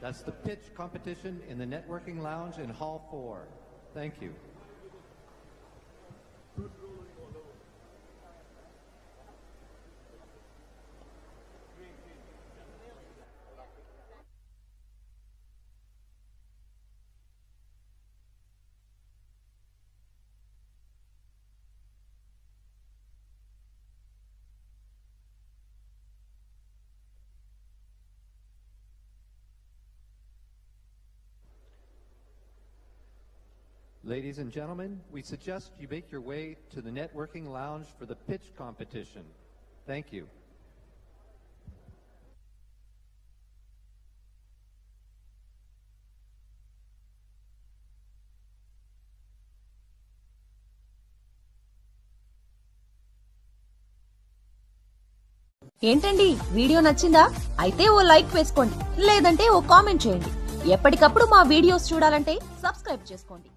That's the pitch competition in the networking lounge in Hall 4. Thank you. Ladies and gentlemen, we suggest you make your way to the networking lounge for the pitch competition. Thank you. ఏంటండి video నచ్చిందా అయితే ఓ like వేసుకోండి లేదంటే ఓ comment చేయండి ఎప్పటికప్పుడు మా videos చూడాలంటే subscribe చేసుకోండి